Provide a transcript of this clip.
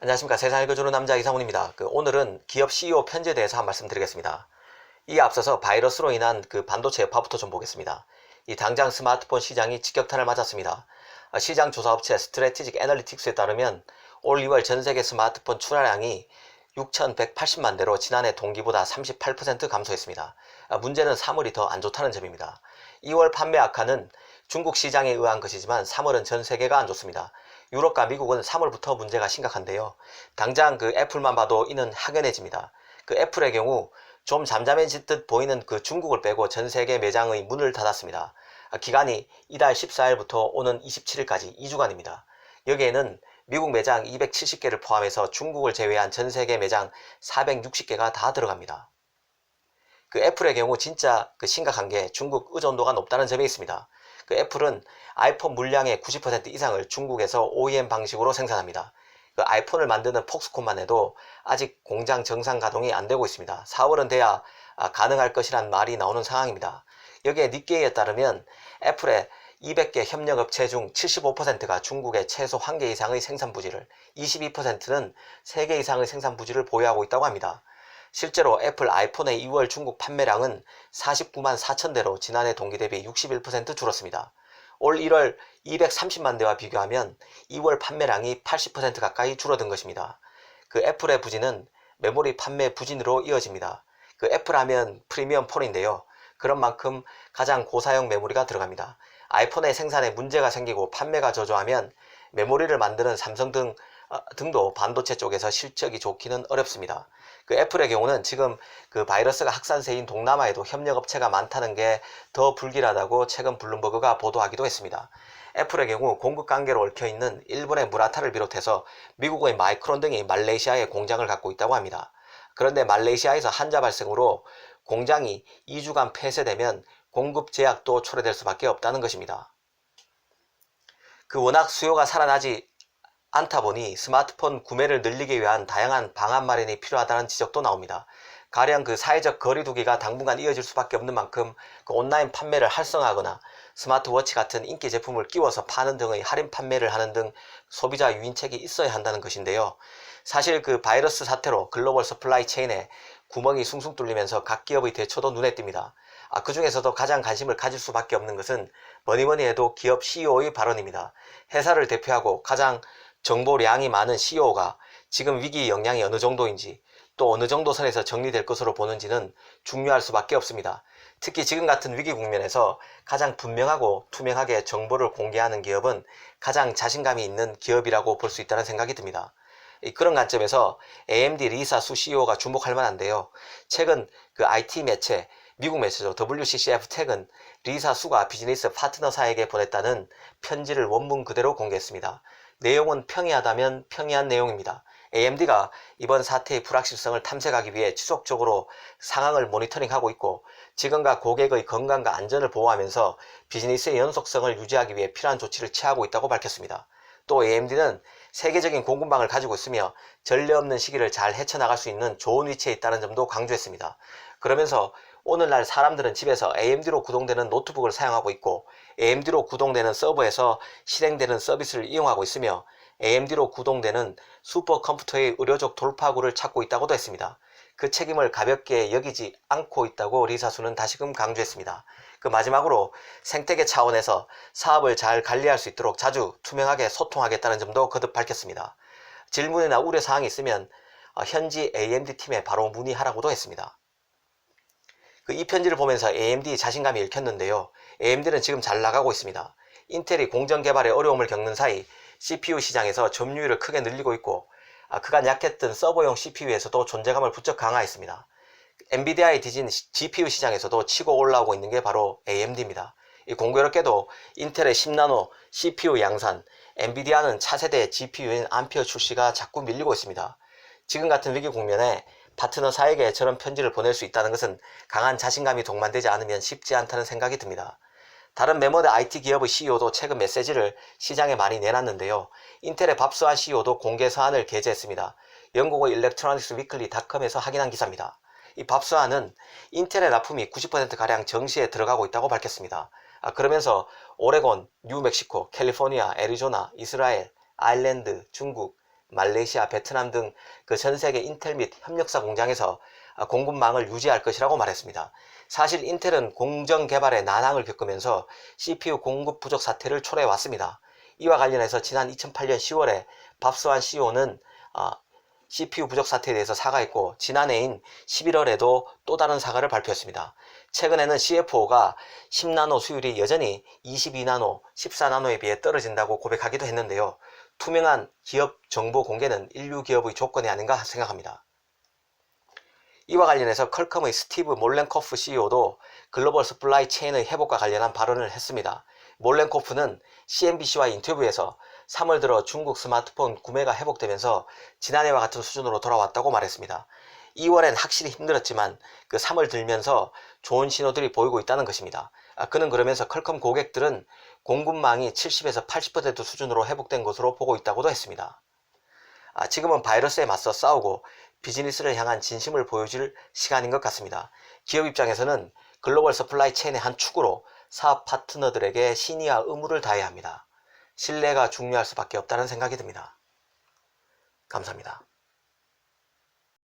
안녕하십니까 세상 읽어주는 남자 이상훈입니다. 그 오늘은 기업 CEO 편지에 대해서 한 말씀 드리겠습니다. 이에 앞서서 바이러스로 인한 그 반도체 여파부터 좀 보겠습니다. 이 당장 스마트폰 시장이 직격탄을 맞았습니다. 아, 시장 조사 업체 스트레티직 애널리틱스에 따르면 올 2월 전 세계 스마트폰 출하량이 6,180만 대로 지난해 동기보다 38% 감소했습니다. 아, 문제는 3월이 더 안 좋다는 점입니다. 2월 판매 악화는 중국 시장에 의한 것이지만 3월은 전 세계가 안 좋습니다. 유럽과 미국은 3월부터 문제가 심각한데요. 당장 그 애플만 봐도 이는 확연해집니다. 그 애플의 경우 좀 잠잠해질 듯 보이는 그 중국을 빼고 전 세계 매장의 문을 닫았습니다. 아, 기간이 이달 14일부터 오는 27일까지 2주간입니다. 여기에는 미국 매장 270개를 포함해서 중국을 제외한 전 세계 매장 460개가 다 들어갑니다. 그 애플의 경우 진짜 그 심각한 게 중국 의존도가 높다는 점에 있습니다. 그 애플은 아이폰 물량의 90% 이상을 중국에서 OEM 방식으로 생산합니다. 그 아이폰을 만드는 폭스콘만 해도 아직 공장 정상 가동이 안 되고 있습니다. 4월은 돼야 아, 가능할 것이란 말이 나오는 상황입니다. 여기에 니케이에 따르면 애플의 200개 협력업체 중 75%가 중국의 최소 1개 이상의 생산 부지를, 22%는 3개 이상의 생산 부지를 보유하고 있다고 합니다. 실제로 애플 아이폰의 2월 중국 판매량은 49만 4천 대로 지난해 동기 대비 61% 줄었습니다. 올 1월 230만 대와 비교하면 2월 판매량이 80% 가까이 줄어든 것입니다. 그 애플의 부진은 메모리 판매 부진으로 이어집니다. 그 애플 하면 프리미엄 폰인데요. 그런 만큼 가장 고사양 메모리가 들어갑니다. 아이폰의 생산에 문제가 생기고 판매가 저조하면 메모리를 만드는 삼성 등 어, 등도 반도체 쪽에서 실적이 좋기는 어렵습니다. 그 애플의 경우는 지금 그 바이러스가 확산세인 동남아에도 협력업체가 많다는 게 더 불길하다고 최근 블룸버그가 보도하기도 했습니다. 애플의 경우 공급 관계로 얽혀 있는 일본의 무라타를 비롯해서 미국의 마이크론 등이 말레이시아에 공장을 갖고 있다고 합니다. 그런데 말레이시아에서 한자 발생으로 공장이 2주간 폐쇄되면 공급 제약도 초래될 수밖에 없다는 것입니다. 그 워낙 수요가 살아나지 않다 보니 스마트폰 구매를 늘리기 위한 다양한 방안 마련이 필요하다는 지적도 나옵니다. 가령 그 사회적 거리두기가 당분간 이어질 수밖에 없는 만큼 그 온라인 판매를 활성화하거나 스마트워치 같은 인기 제품을 끼워서 파는 등의 할인 판매를 하는 등 소비자 유인책이 있어야 한다는 것인데요. 사실 그 바이러스 사태로 글로벌 서플라이 체인에 구멍이 숭숭 뚫리면서 각 기업의 대처도 눈에 띕니다. 아, 그 중에서도 가장 관심을 가질 수밖에 없는 것은 뭐니 뭐니 해도 기업 CEO의 발언입니다. 회사를 대표하고 가장 정보량이 많은 CEO가 지금 위기 영향이 어느 정도인지 또 어느 정도 선에서 정리될 것으로 보는지는 중요할 수밖에 없습니다. 특히 지금 같은 위기 국면에서 가장 분명하고 투명하게 정보를 공개하는 기업은 가장 자신감이 있는 기업이라고 볼 수 있다는 생각이 듭니다. 그런 관점에서 AMD 리사 수 CEO가 주목할 만한데요. 최근 그 IT 매체, 미국 매체죠. WCCF 텍은 리사 수가 비즈니스 파트너사에게 보냈다는 편지를 원문 그대로 공개했습니다. 내용은 평이하다면 평이한 내용입니다. AMD가 이번 사태의 불확실성을 탐색하기 위해 지속적으로 상황을 모니터링하고 있고 직원과 고객의 건강과 안전을 보호하면서 비즈니스의 연속성을 유지하기 위해 필요한 조치를 취하고 있다고 밝혔습니다. 또 AMD는 세계적인 공급망을 가지고 있으며 전례 없는 시기를 잘 헤쳐나갈 수 있는 좋은 위치에 있다는 점도 강조했습니다. 그러면서 오늘날 사람들은 집에서 AMD로 구동되는 노트북을 사용하고 있고 AMD로 구동되는 서버에서 실행되는 서비스를 이용하고 있으며 AMD로 구동되는 슈퍼컴퓨터의 의료적 돌파구를 찾고 있다고도 했습니다. 그 책임을 가볍게 여기지 않고 있다고 리사수는 다시금 강조했습니다. 그 마지막으로 생태계 차원에서 사업을 잘 관리할 수 있도록 자주 투명하게 소통하겠다는 점도 거듭 밝혔습니다. 질문이나 우려사항이 있으면 어, 현지 AMD 팀에 바로 문의하라고도 했습니다. 그 이 편지를 보면서 AMD 자신감이 읽혔는데요. AMD는 지금 잘 나가고 있습니다. 인텔이 공정 개발에 어려움을 겪는 사이 CPU 시장에서 점유율을 크게 늘리고 있고 아, 그간 약했던 서버용 CPU에서도 존재감을 부쩍 강화했습니다. 엔비디아의 뒤진 GPU 시장에서도 치고 올라오고 있는 게 바로 AMD입니다. 공교롭게도 인텔의 10나노 CPU 양산, 엔비디아는 차세대 GPU인 암피어 출시가 자꾸 밀리고 있습니다. 지금 같은 위기 국면에 파트너사에게 저런 편지를 보낼 수 있다는 것은 강한 자신감이 동반되지 않으면 쉽지 않다는 생각이 듭니다. 다른 메모드 IT 기업의 CEO도 최근 메시지를 시장에 많이 내놨는데요. 인텔의 밥수한 CEO도 공개 서한을 게재했습니다. 영국의 일렉트로닉스 위클리 닷컴에서 확인한 기사입니다. 이 밥수한은 인텔의 납품이 90%가량 정시에 들어가고 있다고 밝혔습니다. 아, 그러면서 오레곤, 뉴멕시코, 캘리포니아, 애리조나, 이스라엘, 아일랜드, 중국, 말레이시아, 베트남 등 그 전 세계 인텔 및 협력사 공장에서 아, 공급망을 유지할 것이라고 말했습니다. 사실 인텔은 공정 개발에 난항을 겪으면서 CPU 공급 부족 사태를 초래해 왔습니다. 이와 관련해서 지난 2008년 10월에 밥스완 CEO는 CPU 부족 사태에 대해서 사과했고 지난해인 11월에도 또 다른 사과를 발표했습니다. 최근에는 CFO가 10나노 수율이 여전히 22나노, 14나노에 비해 떨어진다고 고백하기도 했는데요. 투명한 기업 정보 공개는 인류 기업의 조건이 아닌가 생각합니다. 이와 관련해서 컬컴의 스티브 몰렌코프 CEO도 글로벌 서플라이 체인의 회복과 관련한 발언을 했습니다. 몰렌코프는 CNBC와 인터뷰에서 3월 들어 중국 스마트폰 구매가 회복되면서 지난해와 같은 수준으로 돌아왔다고 말했습니다. 2월엔 확실히 힘들었지만 그 3월 들면서 좋은 신호들이 보이고 있다는 것입니다. 아, 그는 그러면서 컬컴 고객들은 공급망이 70에서 80% 수준으로 회복된 것으로 보고 있다고도 했습니다. 아, 지금은 바이러스에 맞서 싸우고 비즈니스를 향한 진심을 보여줄 시간인 것 같습니다. 기업 입장에서는 글로벌 서플라이 체인의 한 축으로 사업 파트너들에게 신의와 의무를 다해야 합니다. 신뢰가 중요할 수밖에 없다는 생각이 듭니다. 감사합니다.